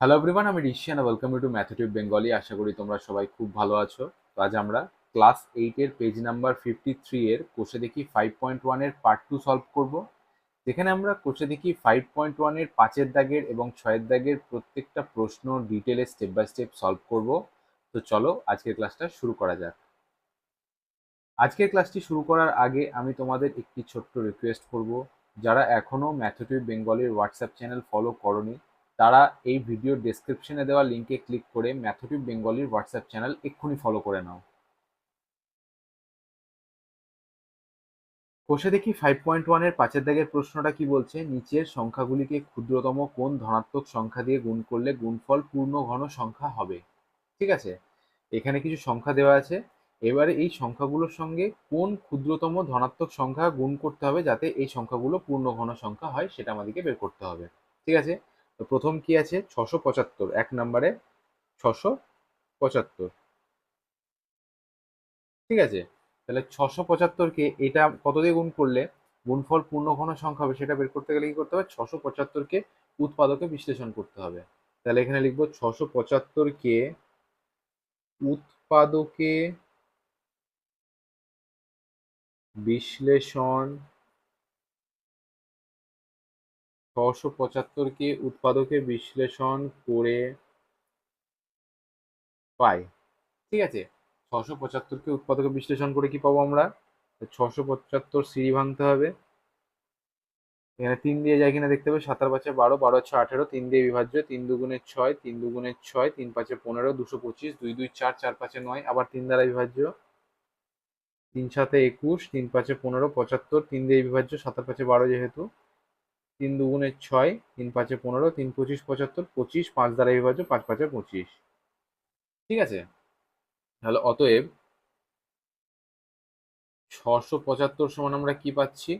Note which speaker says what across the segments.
Speaker 1: Hello everyone আমি Rishiyan welcome you to math TV Bengali আশা করি তোমরা সবাই খুব ভালো আছো। তো আজ আমরা ক্লাস এইটের পেজ নাম্বার ফিফটি থ্রি এর কোষে দেখি ফাইভ পয়েন্ট ওয়ানের পার্ট টু সলভ করব। যেখানে আমরা কোষে দেখি ফাইভ পয়েন্ট ওয়ানের পাঁচের দাগের এবং ছয়ের দাগের প্রত্যেকটা প্রশ্ন ডিটেলে স্টেপ বাই স্টেপ সলভ করব। তো চলো আজকের ক্লাসটা শুরু করা যাক। আজকের ক্লাসটি শুরু করার আগে আমি তোমাদের একটি ছোট্ট রিকোয়েস্ট করব। যারা এখনও ম্যাথেটিভ বেঙ্গলির হোয়াটসঅ্যাপ চ্যানেল ফলো করনি তারা এই ভিডিওর ডেসক্রিপশনে দেওয়া লিঙ্কে ক্লিক করে ম্যাথটিভ বেঙ্গলির হোয়াটসঅ্যাপ চ্যানেল এক্ষুনি ফলো করে নাও। কোষে দেখি ফাইভ পয়েন্ট ওয়ানের পাঁচের দাগের প্রশ্নটা কি বলছে? নিচের সংখ্যাগুলিকে ক্ষুদ্রতম কোন ধনাত্মক সংখ্যা দিয়ে গুণ করলে গুণফল পূর্ণ ঘন সংখ্যা হবে। ঠিক আছে? এখানে কিছু সংখ্যা দেওয়া আছে। এবারে এই সংখ্যাগুলোর সঙ্গে কোন ক্ষুদ্রতম ধনাত্মক সংখ্যা গুণ করতে হবে যাতে এই সংখ্যাগুলো পূর্ণ ঘন সংখ্যা হয়, সেটা আমাদেরকে বের করতে হবে। ঠিক আছে? তো প্রথম কি আছে? ছশো পঁচাত্তর। এক নম্বরে ছশো পঁচাত্তর। ঠিক আছে? তাহলে ছশো পঁচাত্তরকে এটা কত দিয়ে গুণ করলে? গুণফল পূর্ণ ঘন সংখ্যা হবে, সেটা বের করতে গেলে কি করতে হবে? ছশো পঁচাত্তরকে উৎপাদকে বিশ্লেষণ করতে হবে। তাহলে এখানে লিখব ছশো পঁচাত্তরকে উৎপাদকে বিশ্লেষণ ছশো পঁচাত্তরকে উৎপাদকে বিশ্লেষণ করে পাই। ঠিক আছে? ছশো পঁচাত্তরকে উৎপাদকে বিশ্লেষণ করে কি পাবো আমরা? ছশো পঁচাত্তর সিঁড়ি ভাঙতে হবে। এখানে তিন দিয়ে যায় কিনা দেখতে হবে। সাতার পাঁচে বারো বারো ছয় আঠেরো, তিন দিয়ে বিভাজ্য, তিন দুগুণের ছয়, তিন দুগুণের ছয়, তিন পাঁচে পনেরো, দুশো পঁচিশ, দুই দুই, চার চার পাঁচে নয়, আবার তিন দ্বারা বিভাজ্য। তিন সাথে একুশ, তিন পাঁচে পনেরো, পঁচাত্তর, তিন দিয়ে বিভাজ্য, সাতার পাঁচে বারো যেহেতু। তিন দুগুণের ছয়, তিন পাঁচে পনেরো, তিন পঁচিশ পঁচাত্তর, পঁচিশ, পাঁচ দ্বারা বিভাজ্য, পাঁচ পাঁচে পঁচিশ। ঠিক আছে? তাহলে অতএব ছশো পঁচাত্তর সমান আমরা কি পাচ্ছি?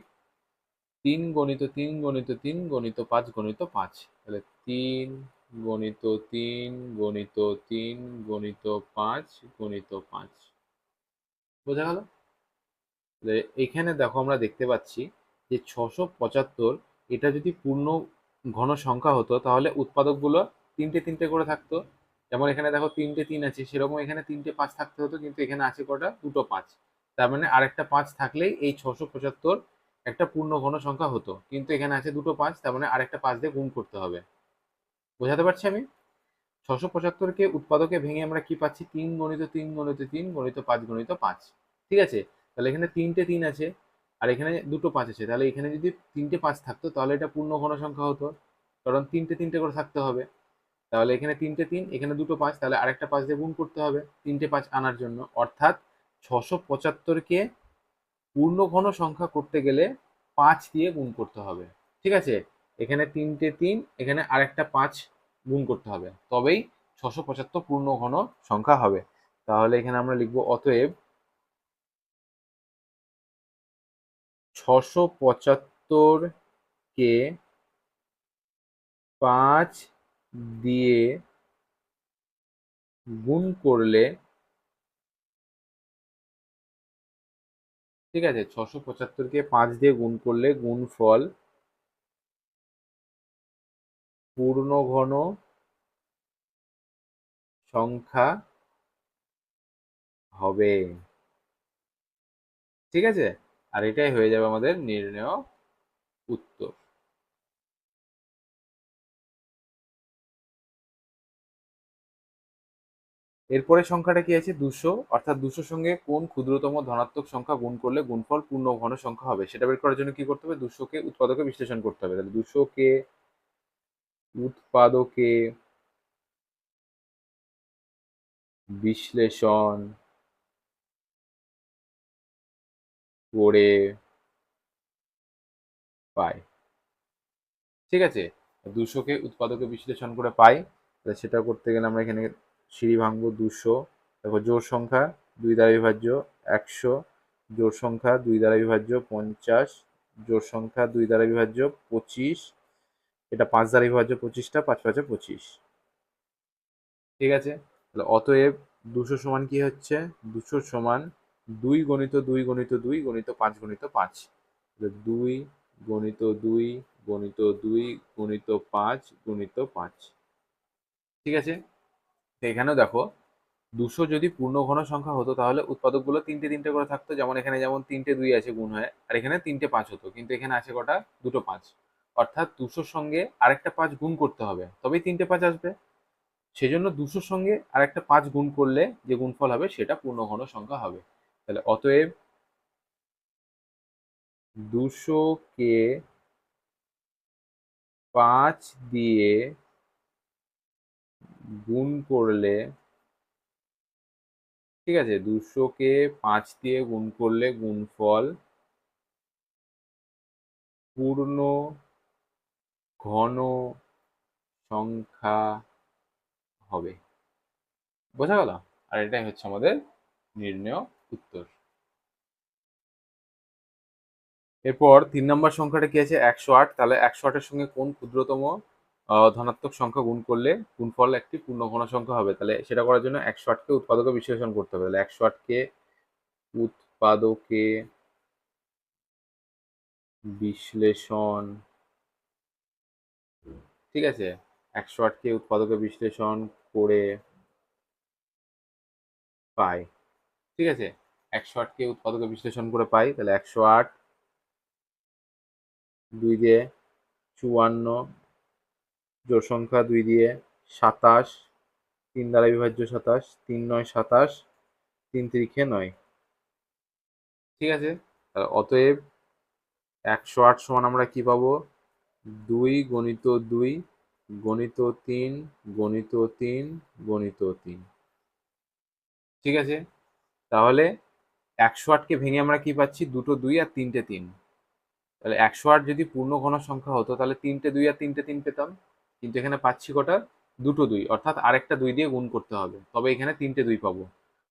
Speaker 1: তিন গণিত তিন গণিত তিন গণিত পাঁচ গণিত পাঁচ। তাহলে তিন গণিত তিন গণিত তিন গণিত পাঁচ গণিত পাঁচ। বোঝা গেল? এখানে দেখো আমরা দেখতে পাচ্ছি যে ছশো পঁচাত্তর এটা যদি পূর্ণ ঘন সংখ্যা হতো, তাহলে উৎপাদকগুলো তিনটে তিনটে করে থাকতো। যেমন এখানে দেখো তিনটে তিন আছে সেরকম এখানে তিনটে পাঁচ থাকতে হতো, কিন্তু এখানে আছে কটা? দুটো পাঁচ। তার মানে আরেকটা পাঁচ থাকলেই এই ছশো পঁচাত্তর একটা পূর্ণ ঘন সংখ্যা হতো। কিন্তু এখানে আছে দুটো পাঁচ, তার মানে আরেকটা পাঁচ দিয়ে গুণ করতে হবে। বোঝাতে পারছি আমি? ছশো পঁচাত্তরকে উৎপাদকে ভেঙে আমরা কি পাচ্ছি? তিন গণিত তিন গণিত তিন, গণিত পাঁচ গণিত পাঁচ। ঠিক আছে? তাহলে এখানে তিনটে তিন আছে। আর এখানে দুটো পাঁচ আছে। তাহলে এখানে যদি তিনটে পাঁচ থাকতো, তাহলে এটা পূর্ণ ঘন সংখ্যা হতো। কারণ তিনটে তিনটে করে থাকতে হবে। তাহলে এখানে তিনটে তিন, এখানে দুটো পাঁচ, তাহলে আরেকটা পাঁচ দিয়ে গুণ করতে হবে তিনটে পাঁচ আনার জন্য। অর্থাৎ ছশো পঁচাত্তরকে পূর্ণ ঘন সংখ্যা করতে গেলে পাঁচ দিয়ে গুণ করতে হবে। ঠিক আছে? এখানে তিনটে তিন, এখানে আরেকটা পাঁচ গুণ করতে হবে। তবেই ছশো পঁচাত্তর পূর্ণ ঘন সংখ্যা হবে। তাহলে এখানে আমরা লিখব, অতএব ছশো পঁচাত্তর কে পাঁচ দিয়ে গুণ করলে, ঠিক আছে, ছশো পঁচাত্তরকে পাঁচ দিয়ে গুণ করলে গুণফল পূর্ণ ঘন সংখ্যা হবে। ঠিক আছে? আর এটাই হয়ে যাবে আমাদের নির্ণয় উত্তর। এরপরে সংখ্যাটা কি আছে? দুশো। অর্থাৎ দুশোর সঙ্গে কোন ক্ষুদ্রতম ধনাত্মক সংখ্যা গুণ করলে গুণফল পূর্ণ ঘন সংখ্যা হবে? সেটা বের করার জন্য কি করতে হবে? দুশোকে উৎপাদকে বিশ্লেষণ করতে হবে। তাহলে দুশোকে উৎপাদকে বিশ্লেষণ করে পাই ঠিক আছে? দুশোকে উৎপাদকে বিশ্লেষণ করে পাই। সেটা করতে গেলে আমরা এখানে সিঁড়ি ভাঙবো দুশো। দেখো জোর সংখ্যা, দুই দ্বারা বিভাজ্য একশো। জোর সংখ্যা, দুই দ্বারা বিভাজ্য পঞ্চাশ। জোর সংখ্যা, দুই দ্বারা বিভাজ্য পঁচিশ। এটা পাঁচ দ্বারা বিভাজ্য পঁচিশটা, পাঁচ পাঁচে পঁচিশ। ঠিক আছে? তাহলে অতএব দুশো সমান কি হচ্ছে? দুশো সমান দুই গণিত দুই গণিত দুই গণিত পাঁচ গণিত পাঁচ। দুই গণিত দুই গণিত দুই গণিত পাঁচ গণিত পাঁচ। ঠিক আছে? এখানেও দেখো, দুশো যদি পূর্ণ ঘন সংখ্যা হতো তাহলে উৎপাদকগুলো তিনটে তিনটে করে থাকতো। যেমন এখানে যেমন তিনটে দুই আছে গুণ হয়, আর এখানে তিনটে পাঁচ হতো। কিন্তু এখানে আছে কটা? দুটো পাঁচ। অর্থাৎ দুশোর সঙ্গে আরেকটা পাঁচ গুণ করতে হবে। তবেই তিনটে পাঁচ আসবে। সেজন্য দুশোর সঙ্গে আরেকটা পাঁচ গুণ করলে যে গুণফল হবে সেটা পূর্ণ ঘন সংখ্যা হবে। তাহলে অতএব দুশোকে পাঁচ দিয়ে গুণ করলে, ঠিক আছে দুশোকে পাঁচ দিয়ে গুণ করলে গুণফল পূর্ণ ঘন সংখ্যা হবে। বোঝা গেল? আর এটাই হচ্ছে আমাদের নির্ণয় উত্তর। এরপর তিন নম্বর সংখ্যাটা কি আছে? একশো আট। তাহলে একশো আটের সঙ্গে কোন ক্ষুদ্রতম ধনাত্মক সংখ্যা গুণ করলে গুণফল একটি পূর্ণ ঘন সংখ্যা হবে? তাহলে সেটা করার জন্য একশো আটকে উৎপাদকে বিশ্লেষণ করতে হবে। তাহলে একশো আটকে উৎপাদকে বিশ্লেষণ, ঠিক আছে? একশো আটকে উৎপাদকে বিশ্লেষণ করে পাই। ঠিক আছে? একশো আটকে উৎপাদকে বিশ্লেষণ করে পাই, তাহলে একশো আট দুই দিয়ে চুয়ান্ন জোর সংখ্যা দুই দিয়ে সাতাশ, তিন দ্বারা বিভাজ্য সাতাশ, তিন নয় সাতাশ, তিন তিরিখে নয়। ঠিক আছে? তাহলে অতএব একশো আট সমান আমরা কি পাবো? দুই গণিত দুই, গণিত তিন গণিত তিন গণিত তিন। ঠিক আছে? তাহলে একশো আটকে ভেঙে আমরা কি পাচ্ছি? দুটো দুই আর তিনটে তিন। তাহলে একশো আট যদি পূর্ণ ঘন সংখ্যা হতো, তাহলে তিনটে দুই আর তিনটে তিন পেতাম। কিন্তু এখানে পাচ্ছি কটা? দুটো দুই। অর্থাৎ আরেকটা দুই দিয়ে গুণ করতে হবে। তবে এখানে তিনটে দুই পাবো।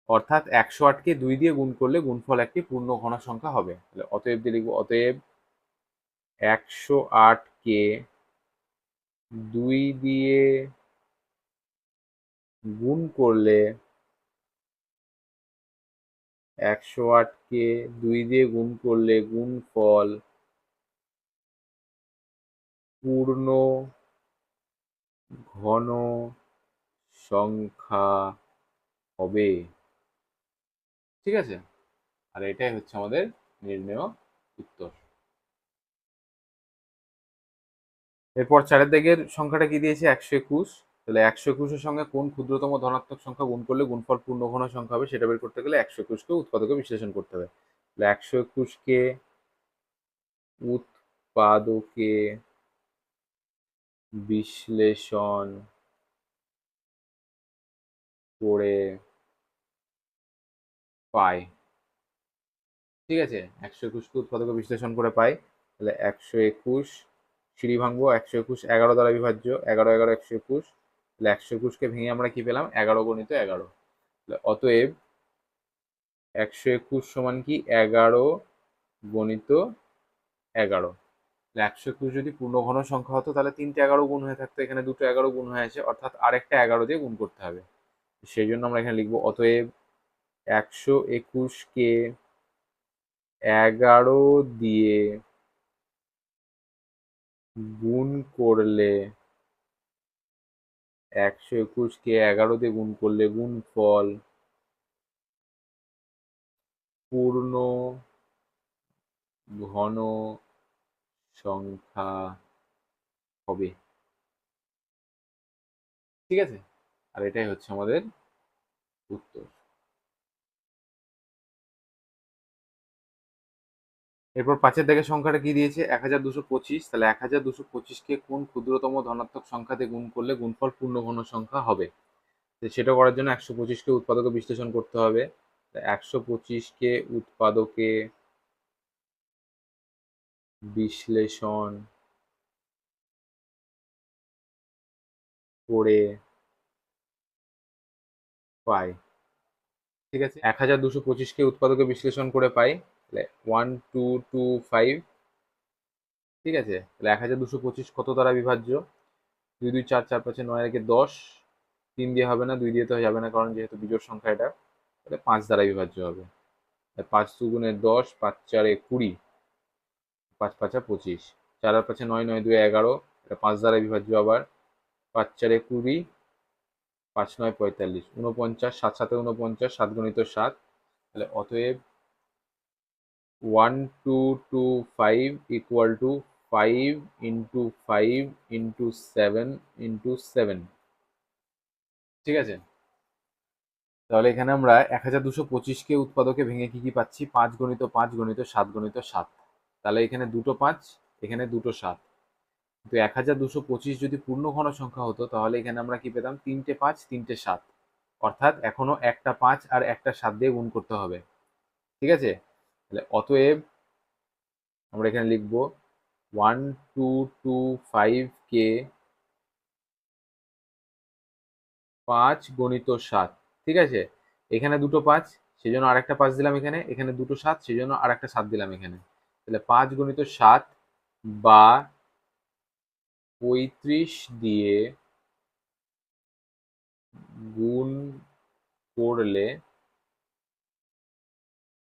Speaker 1: অর্থাৎ একশো আটকে দুই দিয়ে গুণ করলে গুণফল একটি পূর্ণ ঘন সংখ্যা হবে। তাহলে অতএব দিয়ে লিখব, অতএব একশো আটকে দুই দিয়ে গুণ করলে একশো আটকে দুই দিয়ে গুণ করলে গুণফল পূর্ণ ঘন সংখ্যা হবে। ঠিক আছে? আর এটাই হচ্ছে আমাদের নির্ণয় উত্তর। এরপর চারের দিকের সংখ্যাটা কি দিয়েছে? একশো একুশ। তাহলে একশো একুশের সঙ্গে কোন ক্ষুদ্রতম ধনাত্মক সংখ্যা গুণ করলে গুণফল পূর্ণ ঘন সংখ্যা হবে সেটা বের করতে গেলে একশো একুশকে উৎপাদকে বিশ্লেষণ করতে হবে। তাহলে একশো একুশকে উৎপাদকে বিশ্লেষণ করে পাই। ঠিক আছে? একশো একুশকে উৎপাদকে বিশ্লেষণ করে পাই। তাহলে একশো একুশ সিঁড়ি ভাঙবো, একশো একুশ এগারো দ্বারা বিভাজ্য, এগারো এগারো, একশো একুশ। তাহলে একশো একুশকে ভেঙে আমরা কি পেলাম? এগারো গণিত এগারো। অতএব একশো একুশ সমান কি? এগারো গণিত এগারো। একশো একুশ যদি পূর্ণ ঘন সংখ্যা হতো, তাহলে তিনটে এগারো গুণ হয়ে থাকতো। এখানে দুটো এগারো গুণ হয়ে আছে, অর্থাৎ আরেকটা এগারো দিয়ে গুণ করতে হবে। সেই জন্য আমরা এখানে লিখব, অতএব একশো একুশকে এগারো দিয়ে গুণ করলে একশো একুশকে এগারো দিয়ে গুণ করলে গুণ ফল পূর্ণ ঘন সংখ্যা হবে। ঠিক আছে? আর এটাই হচ্ছে আমাদের উত্তর। এরপর পাঁচের দিকে সংখ্যাটা কি দিয়েছে? এক হাজার দুশো পঁচিশ। তাহলে এক হাজার দুশো পঁচিশকে কোন ক্ষুদ্রতম ধনাত্মক সংখ্যাতে গুণ করলে গুণফল পূর্ণ ঘন সংখ্যা হবে? সেটা করার জন্য একশো পঁচিশকে উৎপাদকে বিশ্লেষণ করতে হবে। একশো পঁচিশকে উৎপাদকে বিশ্লেষণ করে পাই। ঠিক আছে? এক হাজার দুশো পঁচিশকে উৎপাদকে বিশ্লেষণ করে পাই। তাহলে ওয়ান টু টু ফাইভ ঠিক আছে? তাহলে এক হাজার দুশো পঁচিশ কত দ্বারা বিভাজ্য? দুই দুই, চার চার, পাঁচে নয়, একে দশ, তিন দিয়ে হবে না, দুই দিয়ে তো যাবে না, কারণ যেহেতু বিজোড় সংখ্যা এটা, তাহলে পাঁচ দ্বারা বিভাজ্য হবে। পাঁচ দুগুণে দশ, পাঁচ চারে কুড়ি, পাঁচ, পাঁচা পঁচিশ, চার আর পাঁচে নয় নয় দুই এগারো এটা পাঁচ দ্বারা বিভাজ্য আবার, পাঁচ চারে কুড়ি, পাঁচ, নয়, পঁয়তাল্লিশ উনপঞ্চাশ সাত সাথে উনপঞ্চাশ সাত গণিত সাত, তাহলে অতএব one two two five equal to five into five into seven into seven ঠিক আছে? তাহলে এখানে আমরা এক হাজার দুশো পঁচিশকে উৎপাদকে ভেঙে কি কি পাচ্ছি? পাঁচ গণিত পাঁচ গণিত সাত গণিত সাত। তাহলে এখানে দুটো পাঁচ, এখানে দুটো সাত। কিন্তু এক হাজার দুশো পঁচিশ যদি পূর্ণ ঘন সংখ্যা হতো, তাহলে এখানে আমরা কি পেতাম? তিনটে পাঁচ, তিনটে সাত। অর্থাৎ এখনও একটা পাঁচ আর একটা সাত দিয়ে গুণ করতে হবে। ঠিক আছে? তাহলে অতএব আমরা এখানে লিখব ওয়ান টু টু ফাইভ কে পাঁচ গণিত সাত, ঠিক আছে? এখানে দুটো পাঁচ সেই জন্য আরেকটা পাঁচ দিলাম এখানে এখানে দুটো সাত সেই জন্য আরেকটা সাত দিলাম এখানে। তাহলে পাঁচ গণিত সাত বা পঁয়ত্রিশ দিয়ে গুণ করলে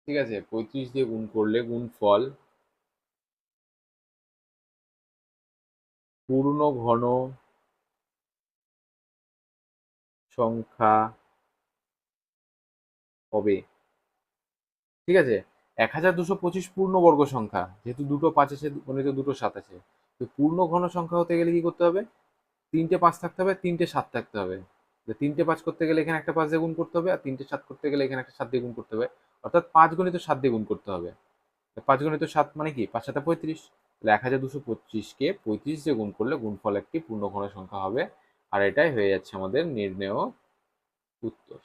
Speaker 1: ঠিক আছে, পঁয়ত্রিশ দিয়ে গুণ করলে গুণ ফল। পূর্ণ ঘন সংখ্যা হবে। ঠিক আছে, এক হাজার দুশো পঁচিশ পূর্ণবর্গ সংখ্যা, যেহেতু দুটো পাঁচ আছে, গণিত দুটো সাত আছে। তো পূর্ণ ঘন সংখ্যা হতে গেলে কি করতে হবে? তিনটে পাঁচ থাকতে হবে, তিনটে সাত থাকতে হবে। তিনটে পাঁচ করতে গেলে এখানে একটা পাঁচ দিয়ে গুণ করতে হবে, আর তিনটে সাত করতে গেলে এখানে একটা সাত দিয়ে গুণ করতে হবে। অর্থাৎ পাঁচ গণিত সাত দিয়ে গুণ করতে হবে। পাঁচ গণিত সাত মানে কি? পাঁচ সাথে পঁয়ত্রিশ। তাহলে এক হাজার দুশো পঁচিশকে পঁয়ত্রিশ দিয়ে গুণ করলে গুণফল একটি পূর্ণঘন সংখ্যা হবে। আর এটাই হয়ে যাচ্ছে আমাদের নির্ণেয় উত্তর।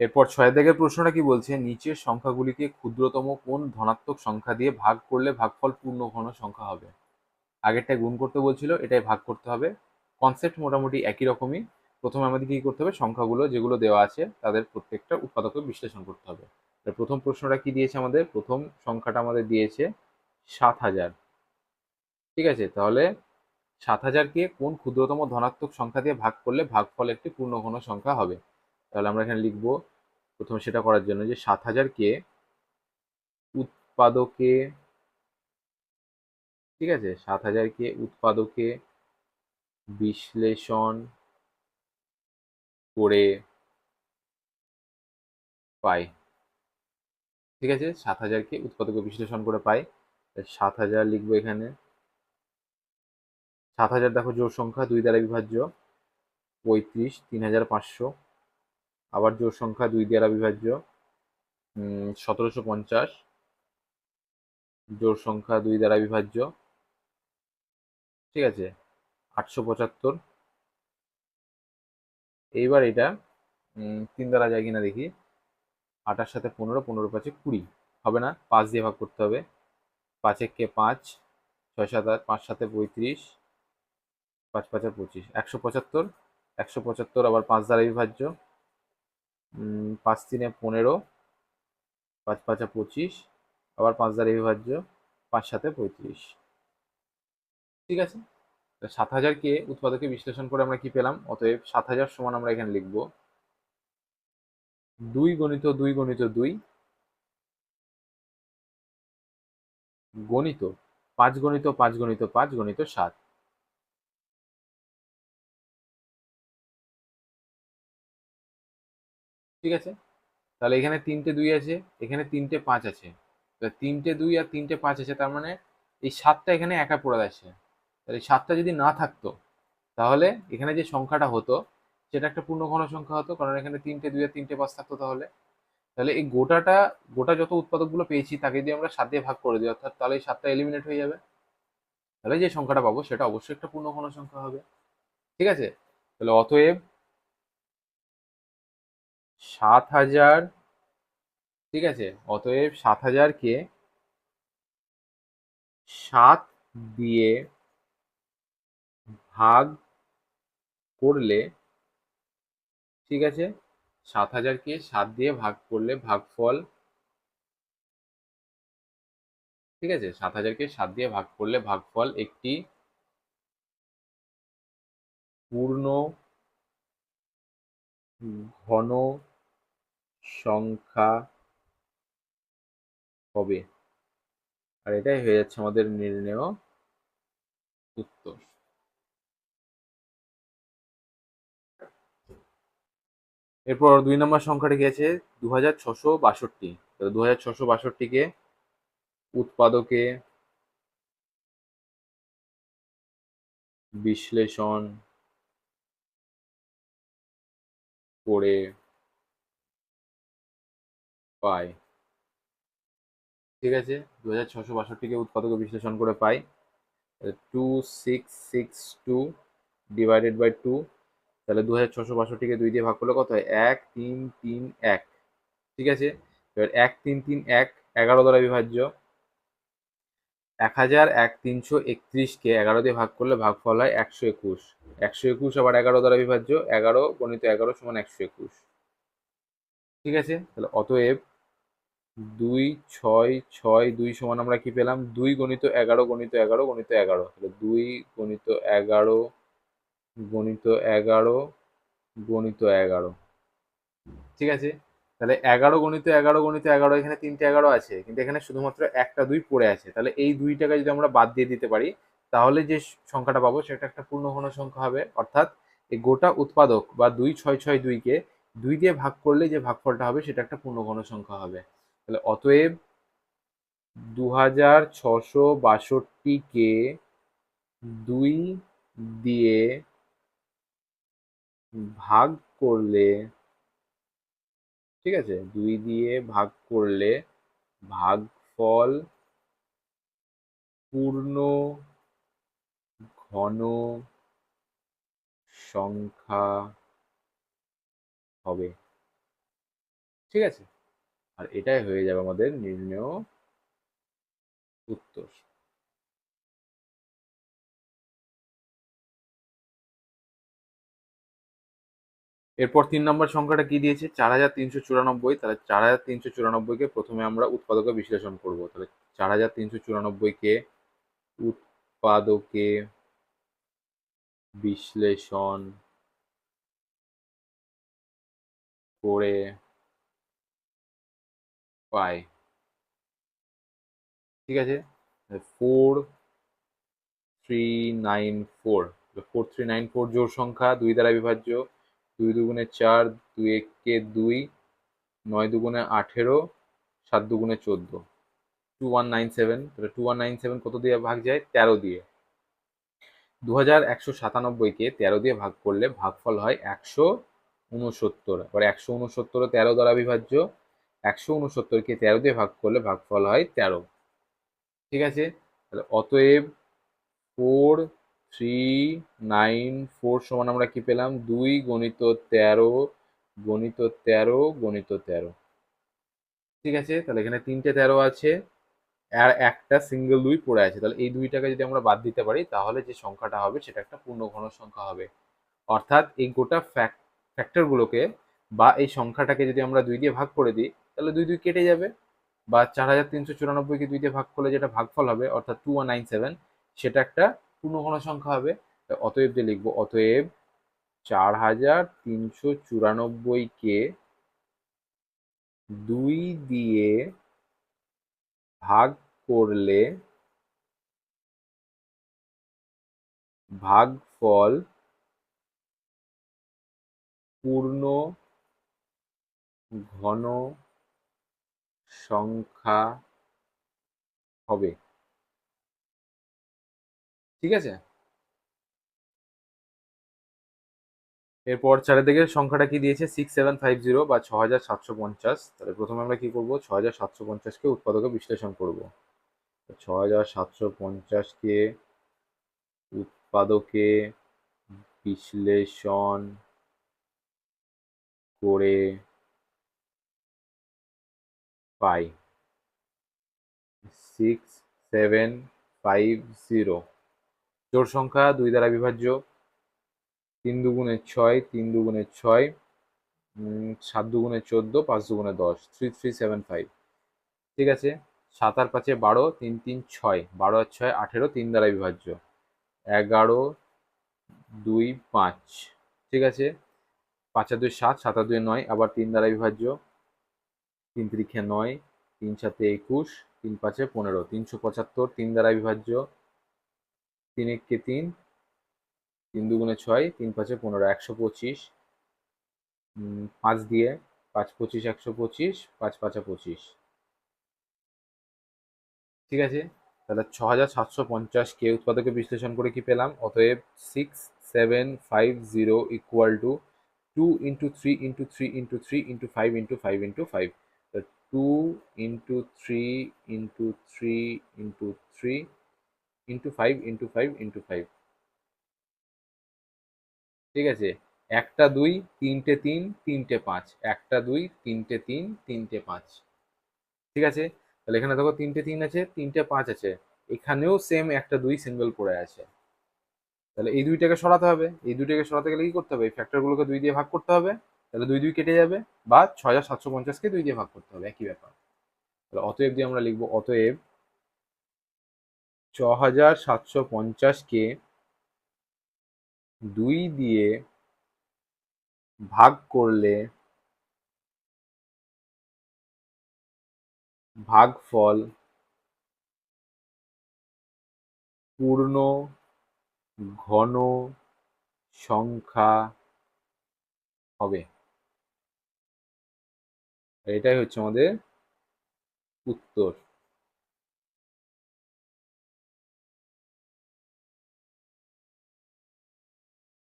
Speaker 1: এরপর ছয় দাগের প্রশ্নটা কি বলছে? নিচের সংখ্যাগুলিকে ক্ষুদ্রতম কোন ধনাত্মক সংখ্যা দিয়ে ভাগ করলে ভাগফল পূর্ণ ঘন সংখ্যা হবে? আগেরটায় গুণ করতে বলছিল, এটাই ভাগ করতে হবে। কনসেপ্ট মোটামুটি একই রকমই। প্রথমে আমাদের কী করতে হবে? সংখ্যাগুলো যেগুলো দেওয়া আছে, তাদের প্রত্যেকটা উৎপাদকে বিশ্লেষণ করতে হবে। প্রথম প্রশ্নটা কি দিয়েছে আমাদের? প্রথম সংখ্যাটা আমাদের দিয়েছে সাত হাজার। ঠিক আছে? তাহলে সাত হাজারকে কোন ক্ষুদ্রতম ধনাত্মক সংখ্যা দিয়ে ভাগ করলে ভাগফল একটি পূর্ণঘন সংখ্যা হবে? তাহলে আমরা এখানে লিখব, প্রথমে সেটা করার জন্য যে সাত হাজারকে উৎপাদকে ঠিক আছে? সাত হাজারকে উৎপাদকে বিশ্লেষণ করে পাই। ঠিক আছে? সাত হাজারকে উৎপাদকে বিশ্লেষণ করে পাই। সাত হাজার লিখব এখানে। সাত হাজার দেখো জোর সংখ্যা, দুই দ্বারা বিভাজ্য। পঁয়ত্রিশ, তিন হাজার পাঁচশো। আবার জোর সংখ্যা, দুই দ্বারা বিভাজ্য। সতেরোশো পঞ্চাশ। জোর সংখ্যা, দুই দ্বারা বিভাজ্য। ঠিক আছে? আটশো পঁচাত্তর। এইবার এটা তিন দ্বারা যায় কিনা দেখি। আটার সাথে পনেরো পনেরো পাঁচে কুড়ি। হবে না? পাঁচ দিয়ে ভাগ করতে হবে। পাঁচে কে পাঁচ, ছয় সাত আট, পাঁচ সাথে পঁয়ত্রিশ, পাঁচ পাঁচে পঁচিশ। একশো পঁচাত্তর। একশো পঁচাত্তর আবার পাঁচ দ্বারা বিভাজ্য। পাঁচ তিনে পনেরো, পাঁচ পাঁচে পঁচিশ, আবার পাঁচ দ্বারা বিভাজ্য, পাঁচ সাথে পঁয়ত্রিশ। ঠিক আছে? সাত হাজারকে উৎপাদকে বিশ্লেষণ করে আমরা কি পেলাম? অতএব সাত হাজার সমান আমরা এখানে লিখব। দুই গণিত দুই গণিত দুই। গণিত পাঁচ গণিত পাঁচ গণিত পাঁচ গণিত সাত। ঠিক আছে? তাহলে এখানে তিনটে দুই আছে, এখানে তিনটে পাঁচ আছে। তিনটে দুই আর তিনটে পাঁচ আছে, তার মানে এই সাতটা এখানে একা পড়ে আছে। তাহলে সাতটা যদি না থাকতো, তাহলে এখানে যে সংখ্যাটা হতো, সেটা একটা পূর্ণ ঘন সংখ্যা হতো, কারণ এখানে তিনটে দুই আর তিনটে পাঁচ থাকতো তাহলে। তাহলে এই গোটাটা, গোটা যত উৎপাদকগুলো পেয়েছি, তাকে যদি আমরা সাত দিয়ে ভাগ করে দিই, অর্থাৎ তাহলে এই সাতটা এলিমিনেট হয়ে যাবে। তাহলে যে সংখ্যাটা পাবো, সেটা অবশ্যই একটা পূর্ণ ঘন সংখ্যা হবে। ঠিক আছে? তাহলে অতএব সাত হাজার, ঠিক আছে? অতএব সাত হাজারকে সাত দিয়ে ভাগ করলে, ঠিক আছে? সাত হাজারকে সাত দিয়ে ভাগ করলে ভাগফল, ঠিক আছে? সাত হাজারকে সাত দিয়ে ভাগ করলে ভাগফল একটি পূর্ণ ঘন সংখ্যা হবে। আর এটাই হয়ে যাচ্ছে আমাদের নির্ণেয় উত্তর। এরপর দুই নম্বর সংখ্যাটা কি আছে? দু হাজার ছশো বাষট্টি। দু হাজার ছশো বাষট্টিকে উৎপাদকে বিশ্লেষণ করে পাই। ঠিক আছে? দু হাজার ছশো বাষট্টিকে উৎপাদকে বিশ্লেষণ করে পাই। Two six six two divided by two তাহলে দু হাজার ছশো বাষট্টিকে দুই দিয়ে ভাগ করলে কত হয়? এক, তিন তিন, এক। ঠিক আছে? এবার এক, তিন তিন, এক, এগারো দ্বারা বিভাজ্য। এক হাজার এক তিনশো একত্রিশকে এগারো দিয়ে ভাগ করলে ভাগফল হয় একশো একুশ। একশো একুশ আবার এগারো দ্বারা বিভাজ্য, এগারো গণিত এগারো সমান একশো একুশ। ঠিক আছে? তাহলে অতএব দুই, ছয় ছয়, দুই সমান আমরা কি পেলাম? দুই গণিত এগারো গণিত এগারো গণিত এগারো। তাহলে দুই গণিত এগারো গণিত এগারো গণিত এগারো। ঠিক আছে? তাহলে এগারো গণিত এগারো গণিত, এগারো, এখানে তিনটে এগারো আছে। কিন্তু এখানে শুধুমাত্র একটা দুই পড়ে আছে। তাহলে এই দুইটাকে যদি আমরা বাদ দিয়ে দিতে পারি, তাহলে যে সংখ্যাটা পাবো সেটা একটা পূর্ণ ঘন সংখ্যা হবে। অর্থাৎ এই গোটা উৎপাদক বা দুই ছয় ছয় দুইকে দুই দিয়ে ভাগ করলে যে ভাগফলটা হবে সেটা একটা পূর্ণ ঘন সংখ্যা হবে। তাহলে অতএব দু হাজার ছশো বাষট্টিকে দুই দিয়ে ভাগ করলে, ঠিক আছে? দুই দিয়ে ভাগ করলে ভাগফল পূর্ণ ঘন সংখ্যা হবে। ঠিক আছে? আর এটাই হয়ে যাবে আমাদের নির্ণয় উত্তর। এরপর তিন নম্বর সংখ্যাটা কি দিয়েছে? চার হাজার তিনশো চুরানব্বই। তাহলে চার হাজার তিনশো চুরানব্বইকে প্রথমে আমরা উৎপাদকে বিশ্লেষণ করব। তাহলে চার হাজার তিনশো চুরানব্বইকে উৎপাদকে বিশ্লেষণ করে পাই। ঠিক আছে? Four three nine four. Four three nine four জোর সংখ্যা, দুই দ্বারা বিভাজ্য। দুই দুগুণে চার দুই একে দুই, নয় দুগুণে আঠেরো, সাত দুগুণে চোদ্দ। টু ওয়ান নাইন সেভেন তাহলে টু ওয়ান নাইন সেভেন কত দিয়ে ভাগ যায়? তেরো দিয়ে। দু হাজার একশো সাতানব্বইকে তেরো দিয়ে ভাগ করলে ভাগফল হয় একশো উনসত্তর। এবার একশো উনসত্তর তেরো দ্বারা বিভাজ্য, একশো উনসত্তরকে তেরো দিয়ে ভাগ করলে ভাগফল হয় তেরো। ঠিক আছে? তাহলে অতএব ফোর থ্রি নাইন ফোর সমান আমরা কি পেলাম? দুই গণিত তেরো গণিত তেরো গণিত তেরো। ঠিক আছে? তাহলে এখানে তিনটে তেরো আছে, আর একটা সিঙ্গেল দুই পড়ে আছে। তাহলে এই দুইটাকে যদি আমরা বাদ দিতে পারি, তাহলে যে সংখ্যাটা হবে, সেটা একটা পূর্ণ ঘন সংখ্যা হবে। অর্থাৎ এই গোটা ফ্যাক্টরগুলোকে বা এই সংখ্যাটাকে যদি আমরা দুই দিয়ে ভাগ করে দিই, তাহলে দুই দুই কেটে যাবে। বা চার হাজার তিনশো চুরানব্বইকে দুই দিয়ে ভাগ করলে যেটা ভাগফল হবে, অর্থাৎ টু ওয়ান নাইন সেভেন সেটা একটা পূর্ণ ঘন সংখ্যা হবে। অতএব যে লিখব, অতএব চার হাজার তিনশো চুরানব্বইকে দুই দিয়ে ভাগ করলে ভাগফল পূর্ণ ঘন সংখ্যা হবে। ঠিক আছে? এরপর চারিদিকে সংখ্যাটা কি দিয়েছে? সিক্স সেভেন ফাইভ জিরো বা ছ হাজার সাতশো পঞ্চাশ। তাহলে প্রথমে আমরা কি করব? ছ হাজার সাতশো পঞ্চাশকে উৎপাদকে বিশ্লেষণ করব। ছ হাজার সাতশো পঞ্চাশকে উৎপাদকে বিশ্লেষণ করে পাই। সিক্স সেভেন ফাইভ জিরো জোর সংখ্যা, দুই দ্বারা বিভাজ্য, তিন দুগুণে ছয়, তিন দুগুণে ছয় সাত দুগুণে চোদ্দ, পাঁচ দুগুণে দশ থ্রি থ্রি সেভেন ফাইভ ঠিক আছে? সাত আর পাঁচে বারো, তিন তিন, ছয়। বারো আর ছয়, আঠেরো, তিন দ্বারা বিভাজ্য। এগারো, দুই, পাঁচ। ঠিক আছে? পাঁচ আর দুই, সাত সাত আর দুই, নয়, আবার তিন দ্বারা বিভাজ্য। তিন তিরিখে নয়, তিন সাতে একুশ, তিন পাঁচে পনেরো, তিনশো পঁচাত্তর, তিন দ্বারা বিভাজ্য। তিন এককে তিন তিন দুগুণে ছয়, তিন পাঁচে পনেরো, একশো পঁচিশ। পাঁচ দিয়ে পাঁচ পঁচিশ, একশো পঁচিশ, পাঁচ পাঁচা পঁচিশ। ঠিক আছে? তাহলে ছ হাজার সাতশো পঞ্চাশকে উৎপাদকে বিশ্লেষণ করে কি পেলাম? অতএব six seven five zero equal to two into three into three into three into five into five into five two into three into three into three into five into five into five ঠিক আছে? একটা, দুই, তিনটে, তিন, তিনটে, পাঁচ। একটা, দুই, তিনটে, তিন, তিনটে, পাঁচ। ঠিক আছে? তাহলে এখানে দেখো তিনটে, তিন আছে, তিনটে, পাঁচ আছে। এখানেও সেম একটা, দুই সিঙ্গেল পড়ে আছে। তাহলে এই দুইটাকে সরাতে হবে। এই দুইটাকে সরাতে গেলে কি করতে হবে? এই ফ্যাক্টরগুলোকে দুই দিয়ে ভাগ করতে হবে। তাহলে দুই দুই কেটে যাবে বা ছ হাজার সাতশো পঞ্চাশকে দুই দিয়ে ভাগ করতে হবে। একই ব্যাপার। তাহলে অতএব দিয়ে আমরা লিখব, অতএব ছ হাজার সাতশো পঞ্চাশকে দুই দিয়ে ভাগ করলে ভাগফল পূর্ণ ঘন সংখ্যা হবে। এটাই হচ্ছে আমাদের উত্তর।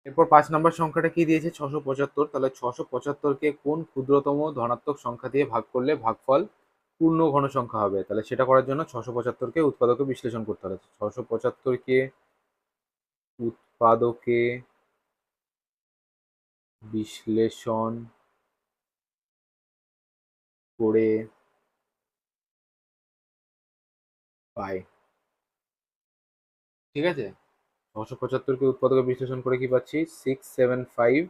Speaker 1: এরপর পাঁচ নম্বর সংখ্যাটা কি দিয়েছে? ছশো পঁচাত্তর। তাহলে ছশো পঁচাত্তরকে কোন ক্ষুদ্রতম ধনাত্মক সংখ্যা দিয়ে ভাগ করলে ভাগফল পূর্ণ ঘন সংখ্যা হবে? তাহলে সেটা করার জন্য ছশো পঁচাত্তরকে উৎপাদকে বিশ্লেষণ করতে হবে। ছশো পঁচাত্তরকে উৎপাদকে বিশ্লেষণ করে পাই। ঠিক আছে? ছশো পঁচাত্তরকে উৎপাদকে বিশ্লেষণ করে কি পাচ্ছি? সিক্স সেভেন ফাইভ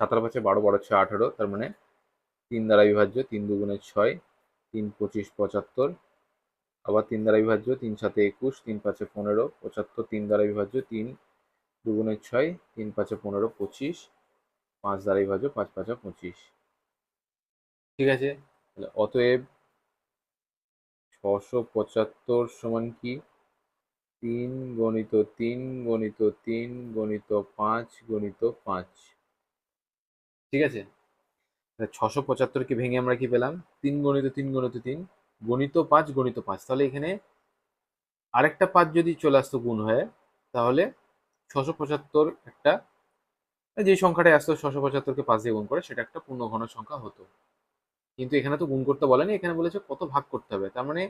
Speaker 1: সাতারো পাঁচে বারো বারো ছয় আঠারো, তার মানে তিন দ্বারা বিভাজ্য, তিন দুগুণে ছয়, তিন পঁচিশ, পঁচাত্তর। আবার তিন দ্বারা বিভাজ্য, তিন সাথে একুশ, তিন পাঁচে পনেরো, পঁচাত্তর তিন দ্বারা বিভাজ্য, তিন দুগুণে ছয়, তিন পাঁচে পনেরো, পঁচিশ। পাঁচ দ্বারা বিভাজ্য, পাঁচ পাঁচে পঁচিশ। ঠিক আছে? তাহলে অতএব ছশো পঁচাত্তর সমান কি? তিন গণিত তিন গণিত তিন, গণিত পাঁচ গণিত পাঁচ। ঠিক আছে? ছশো পঁচাত্তরকে ভেঙে আমরা কি পেলাম? তিন গণিত তিন গণিত তিন, গণিত পাঁচ গণিত পাঁচ। তাহলে এখানে আরেকটা পাঁচ যদি চলে আসতো গুণ হয়ে, তাহলে ছশো পঁচাত্তর একটা যে সংখ্যাটা আসতো, ছশো পঁচাত্তরকে পাঁচ দিয়ে গুণ করে, সেটা একটা পূর্ণ ঘন সংখ্যা হতো। কিন্তু এখানে তো গুণ করতে বলেনি, এখানে বলেছে কত ভাগ করতে হবে। তার মানে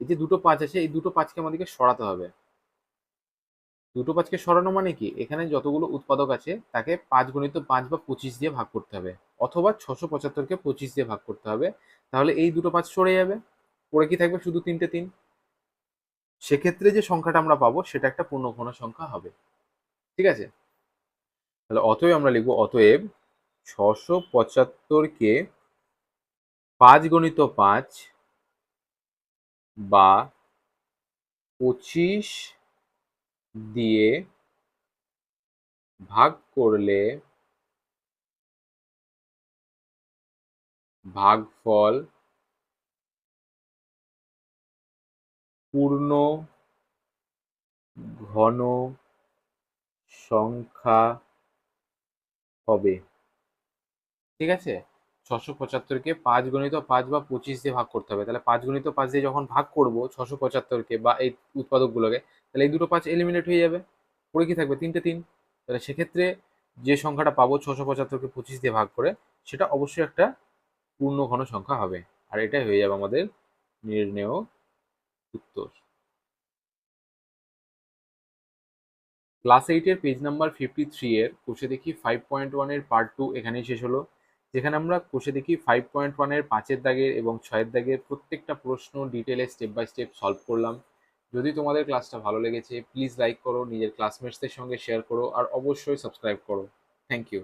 Speaker 1: এই যে দুটো পাঁচ আছে, এই দুটো পাঁচকে আমাদেরকে সরাতে হবে। দুটো পাঁচকে সরানো মানে কি? এখানে যতগুলো উৎপাদক আছে, তাকে পাঁচ গণিত পাঁচ বা পঁচিশ দিয়ে ভাগ করতে হবে। অথবা ছশো পঁচাত্তরকে পঁচিশ দিয়ে ভাগ করতে হবে। তাহলে এই দুটো পাঁচ সরে যাবে। পরে কি থাকবে? শুধু তিনটে তিন। সেক্ষেত্রে যে সংখ্যাটা আমরা পাবো, সেটা একটা পূর্ণ পূর্ণঘন সংখ্যা হবে। ঠিক আছে? তাহলে অতএব আমরা লিখব, অতএব ছশো পঁচাত্তরকে পাঁচ গণিত পাঁচ বা পঁচিশ দিয়ে ভাগ করলে ভাগফল পূর্ণ ঘন সংখ্যা হবে। ঠিক আছে? ছশো পঁচাত্তরকে পাঁচ গণিত পাঁচ বা পঁচিশ দিয়ে ভাগ করতে হবে। তাহলে পাঁচ গণিত পাঁচ দিয়ে যখন ভাগ করব, ছশো পঁচাত্তরকে বা এই উৎপাদকগুলোকে তাহলে এই দুটো পাঁচ এলিমিনেট হয়ে যাবে। পড়ে কি থাকবে? তিনটে তিন। তাহলে সেক্ষেত্রে যে সংখ্যাটা পাবো ছশো পঁচাত্তরকে পঁচিশ দিয়ে ভাগ করে, সেটা অবশ্যই একটা পূর্ণ ঘন সংখ্যা হবে। আর এটাই হয়ে যাবে আমাদের নির্ণেয় উত্তর। ক্লাস এইটের পেজ নাম্বার ফিফটি থ্রি এর কোষে দেখি ফাইভ পয়েন্ট ওয়ানের পার্ট টু এখানেই শেষ হলো। যেখানে আমরা কোষে দেখি ফাইভ পয়েন্ট ওয়ানের পাঁচের দাগের এবং ছয়ের দাগের প্রত্যেকটা প্রশ্ন ডিটেলে স্টেপ বাই স্টেপ সলভ করলাম। যদি তোমাদের ক্লাসটা ভালো লেগেছে প্লিজ লাইক করো, নিজের ক্লাসমেটসদের সঙ্গে শেয়ার করো, আর অবশ্যই সাবস্ক্রাইব করো। Thank you